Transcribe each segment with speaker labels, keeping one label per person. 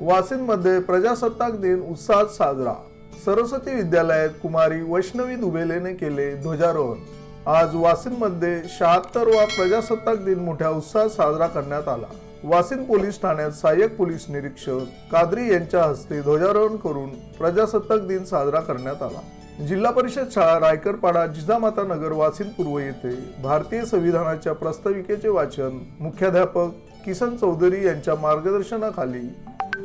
Speaker 1: वासिंदमध्ये प्रजासत्ताक दिन उत्साहात साजरा. सरस्वती विद्यालयात कुमारी वैष्णवी दुबेलेने केले ध्वजारोहण. आज वाशिममध्ये शहात्तरवा प्रजासत्ताक दिन मोठ्या उत्साहात साजरा करण्यात आला. वासिंद पोलीस ठाण्यात सहाय्यक पोलीस निरीक्षक कादरी यांच्या हस्ते ध्वजारोहण करून प्रजासत्ताक दिन साजरा करण्यात आला. जिल्हा परिषद शाळा रायकरपाडा जिजामाता नगर वासिंद पूर्व येथे भारतीय संविधानाच्या प्रस्ताविकेचे वाचन मुख्याध्यापक किसन चौधरी यांच्या मार्गदर्शनाखाली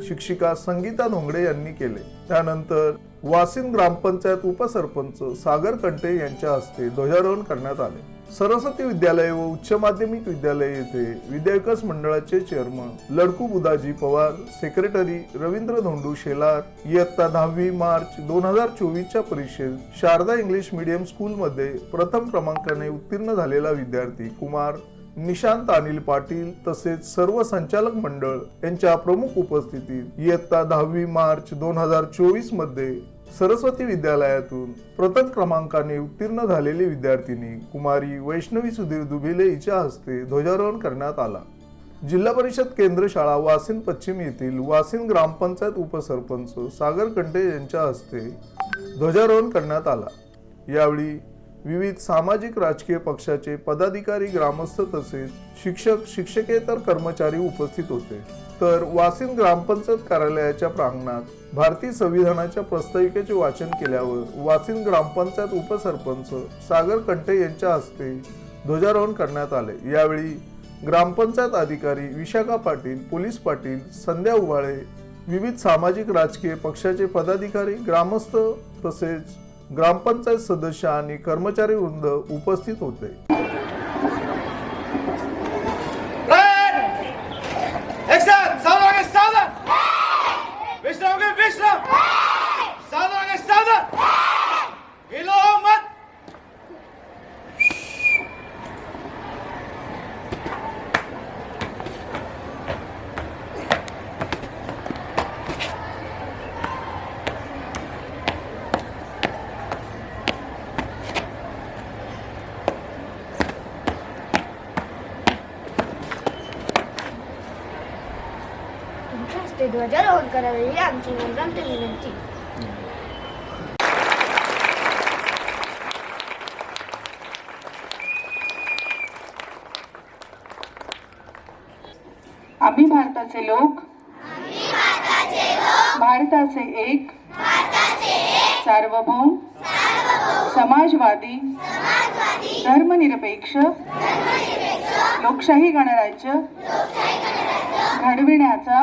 Speaker 1: शिक्षिका संगीता धोंगडे यांनी केले. त्यानंतर वासिन ग्रामपंचायत उपसरपंच सागर कंटे यांच्या हस्ते ध्वजारोहण करण्यात आले. सरस्वती विद्यालय व उच्च माध्यमिक विद्यालय येथे विद्याविकास मंडळाचे चेअरमन लडकू बुदाजी पवार सेक्रेटरी रवींद्र धोंडू शेलार इयत्ता दहावी मार्च दोन हजार चोवीसच्या परीक्षेत शारदा इंग्लिश मीडियम स्कूलमध्ये प्रथम क्रमांकाने उत्तीर्ण झालेला विद्यार्थी कुमार निशांत अनिल पाटील तसेच सर्व संचालक मंडळ यांच्या प्रमुख उपस्थितीत इयत्ता दहावी मार्च दोन हजार चोवीसमध्ये सरस्वती विद्यालयातून प्रथम क्रमांकाने उत्तीर्ण झालेली विद्यार्थिनी कुमारी वैष्णवी सुधीर दुबेले हिच्या हस्ते ध्वजारोहण करण्यात आला. जिल्हा परिषद केंद्र शाळा वासिन पश्चिम येथील वासिन ग्रामपंचायत उपसरपंच सागर कंटे यांच्या हस्ते ध्वजारोहण करण्यात आला. यावेळी विविध सामाजिक राजकीय पक्षाचे पदाधिकारी ग्रामस्थ तसेच शिक्षक शिक्षकेतर कर्मचारी उपस्थित होते. तर वासिन ग्रामपंचायत कार्यालयाच्या प्रांगणात भारतीय संविधानाच्या प्रस्ताविकेचे वाचन केल्यावर वासिन ग्रामपंचायत उपसरपंच सागर कंटे यांच्या हस्ते ध्वजारोहण करण्यात आले. यावेळी ग्रामपंचायत अधिकारी विशाखा पाटील पोलीस पाटील संध्या उभाळे विविध सामाजिक राजकीय पक्षाचे पदाधिकारी ग्रामस्थ तसेच ग्रामपंचायत सदस्य आणि कर्मचारी वृंद उपस्थित होते.
Speaker 2: हस्ते ध्वजारोहण करावे ही आमची नम्रांत विनंती.
Speaker 3: आम्ही भारताचे लोक. भारताचे एक. सार्वभौम. समाजवादी. धर्मनिरपेक्ष. लोकशाही गणराज्य. घडविण्याचा.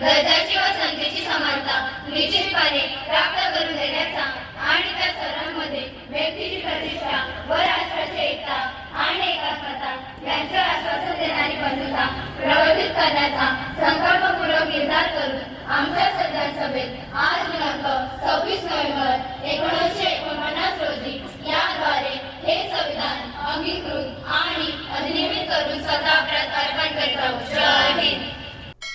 Speaker 4: गरजाची व संधीची समानता निश्चितपणे प्राप्त करून देण्याचा आणि त्या सर्वांमध्ये व्यक्तीची प्रतिष्ठा व राष्ट्राची एकता आणि एकात्मता यांचे आश्वासन देणारी बंधुता प्रवर्धित करण्याचा संकल्पपूर्वक निर्धार करून आमच्या संविधान सभेत आज दिनांक सव्वीस नोव्हेंबर एकोणीसशे एकोणपन्नास रोजी याद्वारे हे संविधान अंगीकृत आणि अधिनियमित करून स्वतः आपल्यात अर्पण करीत राहू.